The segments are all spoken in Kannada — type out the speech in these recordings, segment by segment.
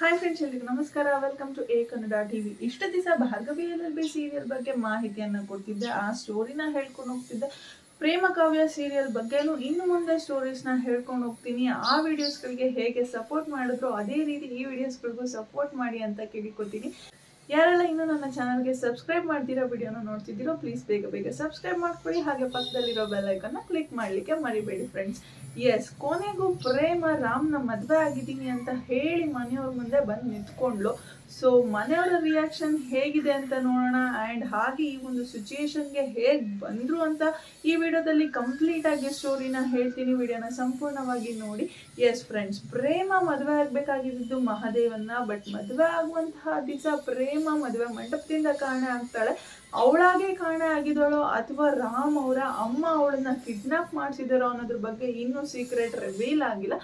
ಹಾಯ್ ಫ್ರೆಂಡ್ಸ್ ಎಲ್ರಿಗೂ ನಮಸ್ಕಾರ. Welcome to a Kannada TV ಇಷ್ಟು ದಿವಸ ಭಾರ್ಗವಿ ಎಲ್ ಬಿ ಸೀರಿಯಲ್ ಬಗ್ಗೆ ಮಾಹಿತಿಯನ್ನು ಕೊಡ್ತಿದ್ದೆ. ಆ ಸ್ಟೋರಿನ ಹೇಳ್ಕೊಂಡು ಹೋಗ್ತಿದ್ದೆ. ಪ್ರೇಮ ಕಾವ್ಯ ಸೀರಿಯಲ್ ಬಗ್ಗೆನೂ ಇನ್ನು ಮುಂದೆ ಸ್ಟೋರೀಸ್ನ ಹೇಳ್ಕೊಂಡು ಹೋಗ್ತೀನಿ. ಆ ವಿಡಿಯೋಸ್ಗಳಿಗೆ ಹೇಗೆ ಸಪೋರ್ಟ್ ಮಾಡಿದ್ರು ಅದೇ ರೀತಿ ಈ ವಿಡಿಯೋಸ್ಗಳಿಗೂ ಸಪೋರ್ಟ್ ಮಾಡಿ ಅಂತ ಕೇಳಿಕೊತೀನಿ ಯಾರೆಲ್ಲ ಇನ್ನೂ ನನ್ನ ಚಾನಲ್ಗೆ ಸಬ್ಸ್ಕ್ರೈಬ್ ಮಾಡ್ತಿರೋ ವಿಡಿಯೋನ ನೋಡ್ತಿದ್ದೀರೋ ಪ್ಲೀಸ್ ಬೇಗ ಬೇಗ ಸಬ್ಸ್ಕ್ರೈಬ್ ಮಾಡ್ಕೊಳ್ಳಿ. ಹಾಗೆ ಪಕ್ಕದಲ್ಲಿರೋ ಬೆಲ್ಲೈಕನ್ನ ಕ್ಲಿಕ್ ಮಾಡಲಿಕ್ಕೆ ಮರಿಬೇಡಿ ಫ್ರೆಂಡ್ಸ್ ಎಸ್ ಕೊನೆಗೂ ಪ್ರೇಮ ರಾಮ್ನ ಮದುವೆ ಆಗಿದ್ದೀನಿ ಅಂತ ಹೇಳಿ ಮನೆಯವ್ರ ಮುಂದೆ ಬಂದು ನಿಂತ್ಕೊಂಡ್ಲು ಸೊ ಮನೆಯವರ ರಿಯಾಕ್ಷನ್ ಹೇಗಿದೆ ಅಂತ ನೋಡೋಣ. ಆ್ಯಂಡ್ ಹಾಗೆ ಈ ಒಂದು ಸಿಚುಯೇಷನ್ಗೆ ಹೇಗೆ ಬಂದರು ಅಂತ ಈ ವಿಡಿಯೋದಲ್ಲಿ ಕಂಪ್ಲೀಟಾಗಿ ಸ್ಟೋರಿನ ಹೇಳ್ತೀನಿ. ವಿಡಿಯೋನ ಸಂಪೂರ್ಣವಾಗಿ ನೋಡಿ. ಎಸ್ ಫ್ರೆಂಡ್ಸ್ ಪ್ರೇಮ ಮದುವೆ ಆಗಬೇಕಾಗಿದ್ದು ಮಹಾದೇವನ್ನ ಬಟ್ ಮದುವೆ ಆಗುವಂತಹ ದಿವಸ ಪ್ರೇಮ ಮದುವೆ ಮಂಟಪದಿಂದ ಕಾರಣ ಆಗ್ತಾಳೆ. ಅವಳಾಗೆ ಕಾರಣ ಆಗಿದ್ದಾಳೋ ಅಥವಾ ರಾಮ್ ಅವರ ಅಮ್ಮ ಅವಳನ್ನ ಕಿಡ್ನಾಪ್ ಮಾಡಿಸಿದಾರೋ ಅನ್ನೋದ್ರ ಬಗ್ಗೆ ಇನ್ನೂ ಸೀಕ್ರೆಟ್ ರಿವೀಲ್ ಆಗಿಲ್ಲ.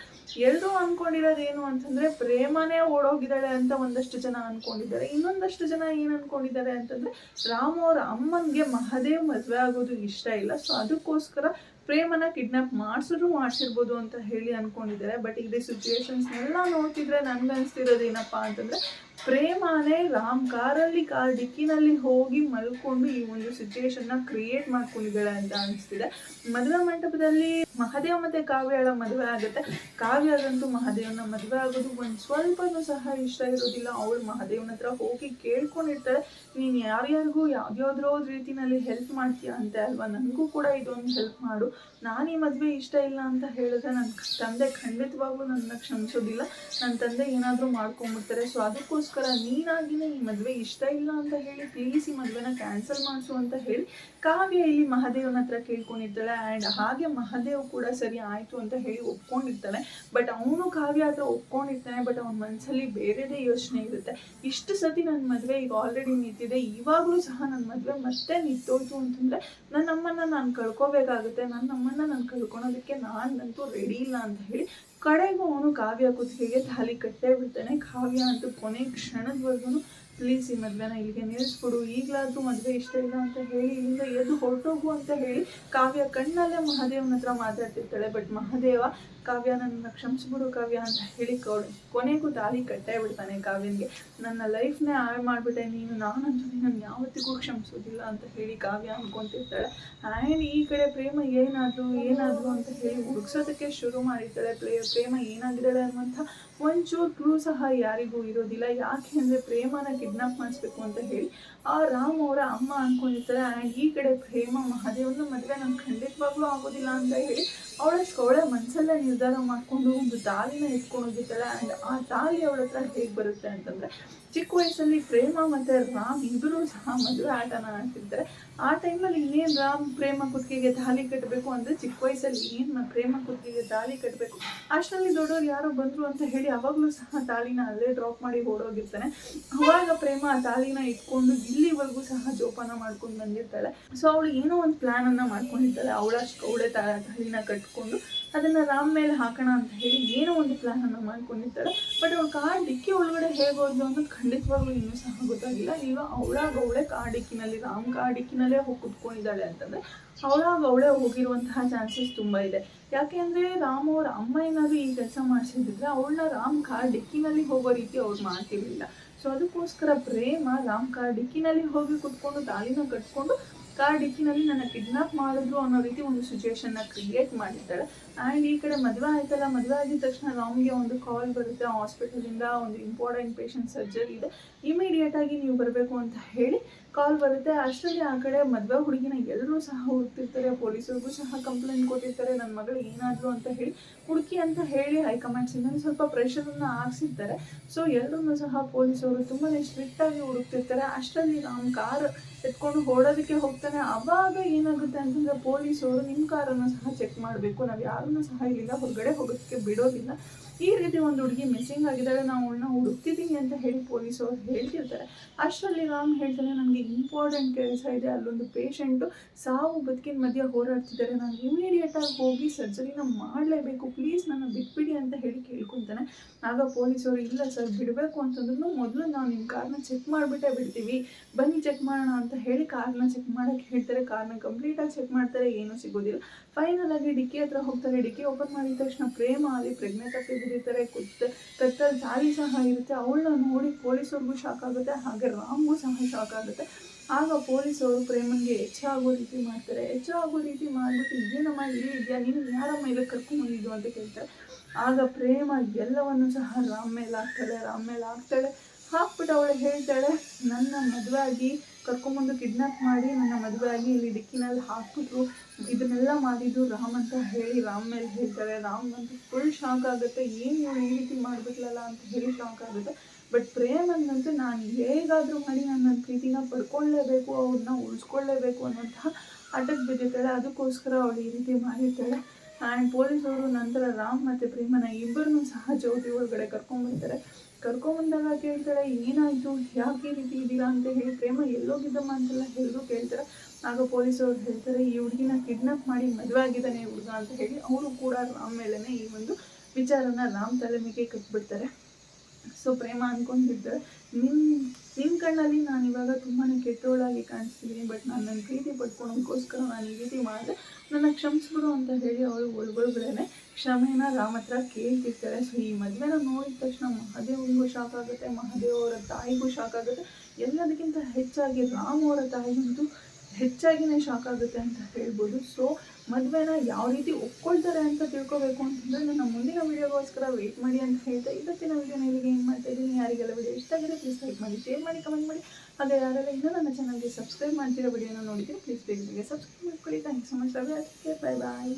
ಎಲ್ಲರೂ ಅನ್ಕೊಂಡಿರೋದೇನು ಅಂತಂದ್ರೆ ಪ್ರೇಮನೇ ಓಡೋಗಿದ್ದಾಳೆ ಅಂತ ಒಂದಷ್ಟು ಜನ ಅನ್ಕೊಂಡಿದ್ದಾರೆ. ಇನ್ನೊಂದಷ್ಟು ಜನ ಏನ್ ಅನ್ಕೊಂಡಿದ್ದಾರೆ ಅಂತಂದ್ರೆ ರಾಮ್ ಅವರ ಅಮ್ಮನ್ಗೆ ಮಹದೇವ್ ಮದ್ವೆ ಆಗೋದು ಇಷ್ಟ ಇಲ್ಲ. ಸೊ ಅದಕ್ಕೋಸ್ಕರ ಪ್ರೇಮನ ಕಿಡ್ನಾಪ್ ಮಾಡಿಸಿದ್ರು ಮಾಡಿಸಿರ್ಬೋದು ಅಂತ ಹೇಳಿ ಅನ್ಕೊಂಡಿದ್ದಾರೆ. ಬಟ್ ಇದೇ ಸಿಚುವೇಶನ್ಸ್ ಎಲ್ಲ ನೋಡ್ತಿದ್ರೆ ನನ್ಗನ್ಸ್ತಿರೋದು ಏನಪ್ಪಾ ಅಂತಂದ್ರೆ ಪ್ರೇಮನೇ ರಾಮ್ ಕಾರಲ್ಲಿ ಕಾರ್ ಡಿಕ್ಕಿನಲ್ಲಿ ಹೋಗಿ ಮಲ್ಕೊಂಡು ಈ ಒಂದು ಸಿಚುವೇಶನ್ನ ಕ್ರಿಯೇಟ್ ಮಾಡ್ಕೊಂಡಿದ್ದಾಳೆ ಅಂತ ಅನಿಸ್ತಿದೆ. ಮದುವೆ ಮಂಟಪದಲ್ಲಿ ಮಹದೇವ ಮತ್ತೆ ಕಾವ್ಯಳ ಮದುವೆ ಆಗುತ್ತೆ. ಕಾವ್ಯದಂತೂ ಮಹಾದೇವನ ಮದುವೆ ಆಗೋದು ಒಂದು ಸ್ವಲ್ಪನೂ ಸಹ ಇಷ್ಟ ಇರೋದಿಲ್ಲ ಅವಳು ಮಹಾದೇವನ ಹತ್ರ ಹೋಗಿ ಕೇಳ್ಕೊಂಡಿರ್ತಾಳೆ. ನೀನು ಯಾರ್ಯಾರಿಗೂ ಯಾವ್ದ್ಯಾವ್ದ್ರೋ ರೀತಿನಲ್ಲಿ ಹೆಲ್ಪ್ ಮಾಡ್ತೀಯಾ ಅಂತೆ ಅಲ್ವಾ? ನನಗೂ ಕೂಡ ಇದೊಂದು ಹೆಲ್ಪ್ ಮಾಡು. ನಾನು ಈ ಮದುವೆ ಇಷ್ಟ ಇಲ್ಲ ಅಂತ ಹೇಳಿದ್ರೆ ನನ್ನ ತಂದೆ ಖಂಡಿತವಾಗ್ಲೂ ನನ್ನ ಕ್ಷಮಿಸೋದಿಲ್ಲ. ನನ್ನ ತಂದೆ ಏನಾದರೂ ಮಾಡ್ಕೊಂಡ್ಬಿಡ್ತಾರೆ. ಸೊ ಅದಕ್ಕೋಸ್ಕರ ನೀನಾಗಿನೇ ಈ ಮದುವೆ ಇಷ್ಟ ಇಲ್ಲ ಅಂತ ಹೇಳಿ ಪ್ಲೀಸ್ ಈ ಮದುವೆನ ಕ್ಯಾನ್ಸಲ್ ಮಾಡಿಸು ಅಂತ ಹೇಳಿ ಕಾವ್ಯ ಇಲ್ಲಿ ಮಹಾದೇವನ ಹತ್ರ ಕೇಳ್ಕೊಂಡಿರ್ತಾಳೆ ಆ್ಯಂಡ್ ಹಾಗೆ ಮಹಾದೇವ್ ಕೂಡ ಸರಿ ಆಯಿತು ಅಂತ ಹೇಳಿ ಒಪ್ಕೊಂಡಿರ್ತಾನೆ. ಬಟ್ ಅವನು ಕಾವ್ಯ ಹತ್ರ ಒಪ್ಕೊಂಡಿರ್ತಾನೆ ಬಟ್ ಅವನ ಮನಸ್ಸಲ್ಲಿ ಬೇರೆದೇ ಯೋಚನೆ ಇರುತ್ತೆ. ಇಷ್ಟು ಸತಿ ನನ್ನ ಮದುವೆ ಈಗ ಆಲ್ರೆಡಿ ನಿಂತಿದೆ, ಇವಾಗಲೂ ಸಹ ನನ್ನ ಮದುವೆ ಮತ್ತೆ ನಿಂತೋಯ್ತು ಅಂತಂದರೆ ನನ್ನ ಅಮ್ಮನ ನಾನು ಕಳ್ಕೊಬೇಕಾಗುತ್ತೆ ನನ್ನ ಅಮ್ಮನ ನಾನು ಕಳ್ಕೊಳೋದಕ್ಕೆ ನಾನಂತೂ ರೆಡಿ ಇಲ್ಲ ಅಂತ ಹೇಳಿ ಕಡೆಗೂ ಅವನು ಕಾವ್ಯ ಕುತ್ತಿಗೆಗೆ ತಾಲಿ ಕಟ್ಟೇ ಬಿಡ್ತಾನೆ. ಕಾವ್ಯ ಅಂತೂ ಕೊನೆ ಕ್ಷಣದವರೆಗೂ ಪ್ಲೀಸ್ ಈ ಮದುವೆನ ಇಲ್ಲಿಗೆ ನಿಲ್ಲಿಸ್ಬಿಡು ಈಗಲಾದರೂ ಮದುವೆ ಇಷ್ಟ ಇಲ್ಲ ಅಂತ ಹೇಳಿ ಇಲ್ಲಿಂದ ಎದ್ದು ಹೊರಟೋಗು ಅಂತ ಹೇಳಿ ಕಾವ್ಯ ಕಣ್ಣಲ್ಲೇ ಮಹಾದೇವನ ಹತ್ರ ಮಾತಾಡ್ತಿರ್ತಾಳೆ. ಬಟ್ ಮಹಾದೇವ, ಕಾವ್ಯ ನನ್ನ ಕ್ಷಮಿಸ್ಬಿಡು ಕಾವ್ಯ ಅಂತ ಹೇಳಿ ಕೊನೆಗೂ ತಾಲಿ ಕಟ್ಟೇ ಬಿಡ್ತಾನೆ ಕಾವ್ಯನಿಗೆ. ನನ್ನ ಲೈಫ್ನೇ ಹಾಳು ಮಾಡಿಬಿಟ್ಟೆ ನೀನು, ನಾನಂತೂ ನಿನ್ನನ್ನು ಯಾವತ್ತಿಗೂ ಕ್ಷಮಿಸೋದಿಲ್ಲ ಅಂತ ಹೇಳಿ ಕಾವ್ಯ ಅನ್ಕೊಂತಿರ್ತಾಳೆ. ಆ್ಯಂಡ್ ಈ ಕಡೆ ಪ್ರೇಮ ಏನಾದರೂ ಏನಾದರೂ ಅಂತ ಹೇಳಿ ಹುಡುಕ್ಸೋದಕ್ಕೆ ಶುರು ಮಾಡಿರ್ತಾಳೆ. ಪ್ರೇ ಪ್ರೇಮ ಏನಾಗಿದ್ದಾಳೆ ಅನ್ನುವಂಥ ಒಂಚೂರು ಕ್ಲೂ ಸಹ ಯಾರಿಗೂ ಇರೋದಿಲ್ಲ. ಯಾಕೆ ಅಂದರೆ ಪ್ರೇಮನ ಕಿಡ್ನಾಪ್ ಮಾಡಿಸ್ಬೇಕು ಅಂತ ಹೇಳಿ, ಆ ರಾಮ್ ಅವರ ಅಮ್ಮ ಅನ್ಕೊಂಡಿರ್ತಾರೆ ಆ್ಯಂಡ್ ಈ ಕಡೆ ಪ್ರೇಮ ಮಹಾದೇವನ ಮದುವೆ ನಂಗೆ ಖಂಡಿತವಾಗ್ಲೂ ಆಗೋದಿಲ್ಲ ಅಂತ ಹೇಳಿ ಅವಳಷ್ಟು ಅವಳ ಮನಸ್ಸಲ್ಲೇ ನಿರ್ಧಾರ ಮಾಡಿಕೊಂಡು ಒಂದು ತಾಲಿನ ಎತ್ಕೊಂಡು ಹೋಗಿರ್ತಾಳೆ ಆ್ಯಂಡ್ ಆ ತಾಲಿ ಅವಳ ಹತ್ರ ಹೇಗೆ ಬರುತ್ತೆ ಅಂತಂದರೆ, ಚಿಕ್ಕ ವಯಸ್ಸಲ್ಲಿ ಪ್ರೇಮ ಮತ್ತು ರಾಮ್ ಇಬ್ಬರು ಸಹ ಮದುವೆ ಆಟನ ಆಡ್ತಿರ್ತಾರೆ. ಆ ಟೈಮಲ್ಲಿ ಇನ್ನೇನು ರಾಮ್ ಪ್ರೇಮ ಕುತ್ತಿಗೆಗೆ ತಾಲಿ ಕಟ್ಟಬೇಕು ಅಂದರೆ ಚಿಕ್ಕ ವಯಸ್ಸಲ್ಲಿ ಏನು ಪ್ರೇಮ ಕುತ್ತಿಗೆಗೆ ತಾಲಿ ಕಟ್ಟಬೇಕು ಅಷ್ಟರಲ್ಲಿ ದೊಡ್ಡವ್ರು ಯಾರೋ ಬಂದರು ಅಂತ ಹೇಳಿ, ಅವಾಗಲೂ ಸಹ ತಾಳಿನ ಅಲ್ಲೇ ಡ್ರಾಪ್ ಮಾಡಿ ಓಡೋಗಿರ್ತಾನೆ. ಅವಾಗ ಪ್ರೇಮ ಆ ತಾಳಿನ ಇಟ್ಕೊಂಡು ಇಲ್ಲಿವರೆಗೂ ಸಹ ಜೋಪಾನ ಮಾಡ್ಕೊಂಡು ಬಂದಿರ್ತಾಳೆ. ಸೊ ಅವಳು ಏನೋ ಒಂದು ಪ್ಲಾನ್ ಅನ್ನ ಮಾಡ್ಕೊಂಡಿರ್ತಾಳೆ. ಅವಳ ಅವಳೆ ತಾಳಿನ ಕಟ್ಕೊಂಡು ಅದನ್ನ ರಾಮ್ ಮೇಲೆ ಹಾಕೋಣ ಅಂತ ಹೇಳಿ ಏನೋ ಒಂದು ಪ್ಲಾನ್ ಅನ್ನ ಮಾಡ್ಕೊಂಡಿರ್ತಾಳೆ. ಬಟ್ ಅವಳು ಕಾರ್ ಡಿಕ್ಕಿ ಒಳಗಡೆ ಹೇಗೋದು ಅನ್ನೋದು ಖಂಡಿತವಾಗ್ಲೂ ಇನ್ನೂ ಸಹ ಗೊತ್ತಾಗಿಲ್ಲ. ಈಗ ಅವಳಾಗ ಅವಳೆ ಕಾರ್ ಡಿಕ್ಕಿನಲ್ಲಿ, ರಾಮ್ ಕಾರ್ ಡಿಕ್ಕಿನಲ್ಲೇ ಹೋಗಿ ಕುತ್ಕೊಂಡಿದ್ದಾಳೆ ಅಂತಂದ್ರೆ ಅವಳಾಗ ಅವಳೇ ಹೋಗಿರುವಂತಹ ಚಾನ್ಸಸ್ ತುಂಬಾ ಇದೆ. ಯಾಕೆ ಅಂದರೆ ರಾಮ್ ಅವ್ರ ಅಮ್ಮ ಏನಾದ್ರು ಈ ಕೆಲಸ ಮಾಡಿಸಿದ್ರೆ ಅವಳನ್ನ ರಾಮ್ ಕಾರ್ ಡಿಕ್ಕಿನಲ್ಲಿ ಹೋಗೋ ರೀತಿ ಅವ್ರು ಮಾಡ್ತಿರ್ಲಿಲ್ಲ ಸೊ ಅದಕ್ಕೋಸ್ಕರ ಪ್ರೇಮ ರಾಮ್ ಕಾರ್ ಡಿಕ್ಕಿನಲ್ಲಿ ಹೋಗಿ ಕುತ್ಕೊಂಡು ತಾಲಿನ ಕಟ್ಕೊಂಡು ಕಾರ್ ಡಿಕ್ಕಿನಲ್ಲಿ ನನ್ನ ಕಿಡ್ನಾಪ್ ಮಾಡಿದ್ರು ಅನ್ನೋ ರೀತಿ ಒಂದು ಸಿಚುವೇಶನ್ನ ಕ್ರಿಯೇಟ್ ಮಾಡಿದ್ದಾಳೆ ಆ್ಯಂಡ್ ಈ ಕಡೆ ಮದುವೆ ಆಯ್ತಲ್ಲ, ಮದುವೆ ಆಗಿದ ತಕ್ಷಣ ರಾಮ್ಗೆ ಒಂದು ಕಾಲ್ ಬರುತ್ತೆ. ಹಾಸ್ಪಿಟಲಿಂದ ಒಂದು ಇಂಪಾರ್ಟೆಂಟ್ ಪೇಷಂಟ್ ಸರ್ಜರಿ ಇದೆ. ಇಮಿಡಿಯೇಟ್ ಆಗಿ ನೀವು ಬರಬೇಕು ಅಂತ ಹೇಳಿ ಕಾಲ್ ಬರುತ್ತೆ. ಅಷ್ಟರಲ್ಲಿ ಆ ಕಡೆ ಮದುವೆ ಹುಡುಗಿನ ಎಲ್ಲರೂ ಸಹ ಹುಡುಕ್ತಿರ್ತಾರೆ ಪೊಲೀಸರಿಗೂ ಸಹ ಕಂಪ್ಲೇಂಟ್ ಕೊಟ್ಟಿರ್ತಾರೆ ನನ್ನ ಮಗಳು ಏನಾದರೂ ಅಂತ ಹೇಳಿ ಹುಡುಕಿ ಅಂತ ಹೇಳಿ ಹೈಕಮಾಂಡ್ಸ್ ಇಂದ ಸ್ವಲ್ಪ ಪ್ರೆಷರನ್ನು ಹಾಕ್ಸಿರ್ತಾರೆ. ಸೊ ಎಲ್ಲರೂ ಸಹ ಪೊಲೀಸರು ತುಂಬಾ ಸ್ಟ್ರಿಕ್ಟಾಗಿ ಹುಡುಕ್ತಿರ್ತಾರೆ. ಅಷ್ಟರಲ್ಲಿ ನಮ್ಮ ಕಾರ್ ಎತ್ಕೊಂಡು ಓಡೋದಕ್ಕೆ ಹೋಗ್ತಾನೆ. ಅವಾಗ ಏನಾಗುತ್ತೆ ಅಂತಂದ್ರೆ ಪೊಲೀಸರು ನಿಮ್ಮ ಕಾರನ್ನು ಸಹ ಚೆಕ್ ಮಾಡಬೇಕು. ನಾವು ಯಾರನ್ನು ಸಹ ಇಲ್ಲಿಂದ ಹೊರಗಡೆ ಹೋಗೋದಕ್ಕೆ ಬಿಡೋದಿಲ್ಲ. ಈ ರೀತಿ ಒಂದು ಹುಡುಗಿ ಮಿಸ್ಸಿಂಗ್ ಆಗಿದ್ದಾಳೆ, ನಾವು ಅವಳನ್ನ ಹುಡುಕ್ತಿದ್ದೀನಿ ಅಂತ ಹೇಳಿ ಪೊಲೀಸರು ಹೇಳ್ತಿರ್ತಾರೆ. ಅಷ್ಟರಲ್ಲಿ ರಾಮ್ ಹೇಳ್ತಾನೆ ನನಗೆ ಇಂಪಾರ್ಟೆಂಟ್ ಕೆಲಸ ಇದೆ, ಅಲ್ಲೊಂದು ಪೇಷಂಟು ಸಾವು ಬದುಕಿನ ಮಧ್ಯೆ ಹೋರಾಡ್ತಿದ್ದಾರೆ. ನಾನು ಇಮಿಡಿಯೇಟಾಗಿ ಹೋಗಿ ಸರ್ಜರಿನ ಮಾಡಲೇಬೇಕು. ಪ್ಲೀಸ್ ನನ್ನ ಬಿಟ್ಬಿಡಿ ಅಂತ ಹೇಳಿ ಕೇಳ್ಕೊತಾನೆ ಆಗ ಪೊಲೀಸವರು, ಇಲ್ಲ ಸರ್, ಬಿಡಬೇಕು ಅಂತಂದ್ರೂ ಮೊದಲು ನಾವು ನಿಮ್ಮ ಕಾರ್ನ ಚೆಕ್ ಮಾಡಿಬಿಟ್ಟೇ ಬಿಡ್ತೀವಿ. ಬನ್ನಿ ಚೆಕ್ ಮಾಡೋಣ ಅಂತ ಹೇಳಿ ಕಾರ್ನ ಚೆಕ್ ಮಾಡೋಕ್ಕೆ ಹೇಳ್ತಾರೆ. ಕಾರ್ನ ಕಂಪ್ಲೀಟಾಗಿ ಚೆಕ್ ಮಾಡ್ತಾರೆ, ಏನೂ ಸಿಗೋದಿಲ್ಲ. ಫೈನಲ್ ಆಗಿ ಡಿಕ್ಕಿ ಹತ್ರ ಹೋಗ್ತಾರೆ. ಡಿಕ್ಕಿ ಓಪನ್ ಮಾಡಿದ ತಕ್ಷಣ ಪ್ರೇಮ ಅಲ್ಲಿ ಪ್ರೆಗ್ನೆಂಟ್ ಆಗಿದ್ದು ಬಿದ್ದಿರ್ತಾರೆ ಕುತ್ತ ಕತ್ತಲ್ ಜಾಲಿ ಸಹ ಇರುತ್ತೆ. ಅವಳನ್ನ ನೋಡಿ ಪೊಲೀಸವ್ರಿಗೂ ಶಾಕ್ ಆಗುತ್ತೆ, ಹಾಗೆ ರಾಮ್ಗೂ ಸಹ ಶಾಕ್ ಆಗುತ್ತೆ. ಆಗ ಪೊಲೀಸವರು ಪ್ರೇಮನ್ಗೆ ಹೆಚ್ಚಾಗೋ ರೀತಿ ಮಾಡ್ತಾರೆ. ಹೆಚ್ಚಾಗೋ ರೀತಿ ಮಾಡಿಬಿಟ್ಟು ಏನಮ್ಮ ಇಲ್ಲಿ ಇದೆಯಾ? ನೀನು ಯಾರಮ್ಮ ಇದಕ್ಕೆ ಕರ್ಕೊಂಬಂದಿದ್ದು ಅಂತ ಕೇಳ್ತಾರೆ. ಆಗ ಪ್ರೇಮ ಎಲ್ಲವನ್ನು ಸಹ ರಾಮ್ ಮೇಲೆ ಹಾಕ್ತಾಳೆ, ರಾಮ್ ಮೇಲೆ ಹಾಕ್ತಾಳೆ. ಹಾಕ್ಬಿಟ್ಟು ಅವಳು ಹೇಳ್ತಾಳೆ, ನನ್ನ ಮದುವೆ ಆಗಿ ಕರ್ಕೊಂಬಂದು ಕಿಡ್ನಾಪ್ ಮಾಡಿ ನನ್ನ ಮದುವೆ ಇಲ್ಲಿ ಡಿಕ್ಕಿನಲ್ಲಿ ಹಾಕ್ಬಿಟ್ರು. ಇದನ್ನೆಲ್ಲ ಮಾಡಿದ್ದು ರಾಮ್ ಅಂತ ಹೇಳಿ ರಾಮ್ ಮೇಲೆ ಹೇಳ್ತಾರೆ. ರಾಮ್ ಅಂತೂ ಫುಲ್ ಶಾಕ್ ಆಗುತ್ತೆ. ಏನು ಈ ರೀತಿ ಮಾಡಿಬಿಟ್ಲಲ್ಲ ಅಂತ ಹೇಳಿ ಶಾಕ್ ಆಗುತ್ತೆ. ಬಟ್ ಪ್ರೇಮನ್ನಂತೂ ನಾನು ಹೇಗಾದರೂ ಮಾಡಿ ನನ್ನ ಪ್ರೀತಿನ ಪಡ್ಕೊಳ್ಳೇಬೇಕು ಅವ್ರನ್ನ ಉಳಿಸ್ಕೊಳ್ಳೇಬೇಕು ಅನ್ನೋಂತಹ ಆಟಕ್ಕೆ ಬಿದ್ದಿರ್ತಾಳೆ. ಅದಕ್ಕೋಸ್ಕರ ಅವಳು ಈ ರೀತಿ ಮಾಡಿರ್ತಾಳೆ. ಆ್ಯಂಡ್ ಪೊಲೀಸವರು ನಂತರ ರಾಮ್ ಮತ್ತು ಪ್ರೇಮನ ಇಬ್ಬರನ್ನೂ ಸಹ ಜ್ಯೋತಿ ಒಳಗಡೆ ಕರ್ಕೊಂಡ್ಬರ್ತಾರೆ ಕರ್ಕೊಂಬಂದಾಗ ಕೇಳ್ತಾಳೆ, ಏನಾಯಿತು? ಯಾಕೆ ರೀತಿ ಇದ್ದೀರಾ ಅಂತ ಹೇಳಿ ಪ್ರೇಮ ಎಲ್ಲೋಗಿದ್ದಮ್ಮ ಅಂತೆಲ್ಲ ಎಲ್ಲರೂ ಕೇಳ್ತಾರೆ. ಆಗ ಪೊಲೀಸವ್ರು ಹೇಳ್ತಾರೆ, ಈ ಹುಡುಗಿನ ಕಿಡ್ನಾಪ್ ಮಾಡಿ ಮದುವೆ ಆಗಿದ್ದಾನೆ ಹುಡುಗ ಅಂತ ಹೇಳಿ ಅವರು ಕೂಡ ರಾಮ್ ಮೇಲೇ ಈ ಒಂದು ವಿಚಾರನ ರಾಮ್ ತಲೆಮಿಗೆ ಕಟ್ಬಿಡ್ತಾರೆ. ಸೊ ಪ್ರೇಮ ಅನ್ಕೊಂಡಿದ್ದೆ ನಿನ್ನ ನಿನ್ನ ಕಣ್ಣಲ್ಲಿ ನಾನು ಇವಾಗ ತುಂಬಾ ಕೆಟ್ಟವಳಾಗಿ ಕಾಣಿಸ್ತಿದ್ದೀನಿ ಬಟ್ ನಾನು ನನ್ನ ಪ್ರೀತಿ ಪಡ್ಕೊಳೋದಕ್ಕೋಸ್ಕರ ನಾನು ಈ ರೀತಿ ಮಾಡಿದೆ ನನ್ನ ಕ್ಷಮಿಸ್ಬಿಡು ಅಂತ ಹೇಳಿ ಅವರು ಒಳಗೊಳಗಡೆ ಕ್ಷಮೆನ ರಾಮ ಹತ್ರ ಕೇಳ್ತಿರ್ತಾರೆ. ಸೊ ಈ ಮದುವೆನ ನೋಡಿದ ತಕ್ಷಣ ಮಹಾದೇವನಿಗೂ ಶಾಕ್ ಆಗುತ್ತೆ, ಮಹಾದೇವ್ ಅವರ ತಾಯಿಗೂ ಶಾಕ್ ಆಗುತ್ತೆ. ಎಲ್ಲದಕ್ಕಿಂತ ಹೆಚ್ಚಾಗಿ ರಾಮ್ ಅವರ ತಾಯಿಗಂತೂ ಹೆಚ್ಚಾಗಿನೇ ಶಾಕ್ ಆಗುತ್ತೆ ಅಂತ ಹೇಳ್ಬೋದು. ಸೊ ಮದುವೆನ ಯಾವ ರೀತಿ ಒಪ್ಕೊಳ್ತಾರೆ ಅಂತ ತಿಳ್ಕೊಬೇಕು ಅಂತಂದರೆ ನನ್ನ ಮುಂದಿನ ವೀಡಿಯೋಗೋಸ್ಕರ ವೆಯ್ಟ್ ಮಾಡಿ ಅಂತ ಹೇಳ್ತಾ ಇವತ್ತಿನ ವೀಡಿಯೋನ ಇಲ್ಲಿಗೆ ಏನು ಮಾಡ್ತಾ ಇದ್ದೀನಿ. ಯಾರಿಗೆಲ್ಲ ವಿಡಿಯೋ ಇಷ್ಟ ಆಗಿದೆ ಪ್ಲೀಸ್ ಲೈಕ್ ಮಾಡಿ ಶೇರ್ ಮಾಡಿ ಕಮೆಂಟ್ ಮಾಡಿ. ಹಾಗೆ ಯಾರೆಲ್ಲ ಇನ್ನೂ ನನ್ನ ಚಾನಲ್ಗೆ ಸಬ್ಸ್ಕ್ರೈಬ್ ಮಾಡ್ತಿರೋ ವಿಡಿಯೋನ ನೋಡಿದ್ರೆ ಪ್ಲೀಸ್ ಬೇಗ ಬೇಗ ಸಬ್ಸ್ಕ್ರೈಬ್ ಮಾಡ್ಕೊಳ್ಳಿ. Thank so much bye bye